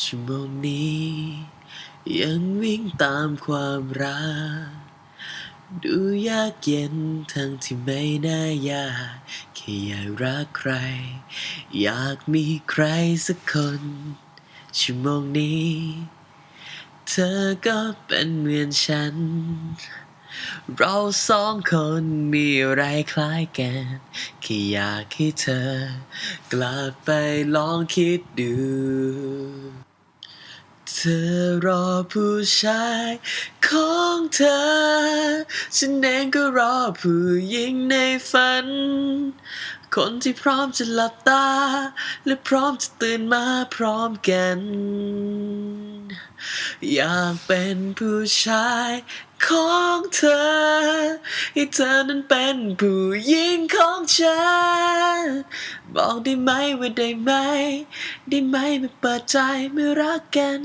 ชั่วโมงนี้ ยังวิ่งตามความรัก ดูยากเย็นทั้งที่ไม่น่ายากแค่อยากรักใคร อยากมีใครสักคนชั่วโมงนี้ เธอก็เป็นเหมือนฉัน เราสองคนมีอะไรคล้ายกันแค่อยากให้เธอ กลับไปลองคิดดู เธอรอผู้ชายของเธอ ฉันเองก็รอผู้หญิงในฝัน คนที่พร้อมจะหลับตา และพร้อมจะตื่นมาพร้อมกัน อยากเป็นผู้ชายของเธอ ให้เธอนั้นเป็นผู้หญิงของฉัน บอกได้ไหมว่าได้ไหม ได้ไหมมาเปิดใจมารักกัน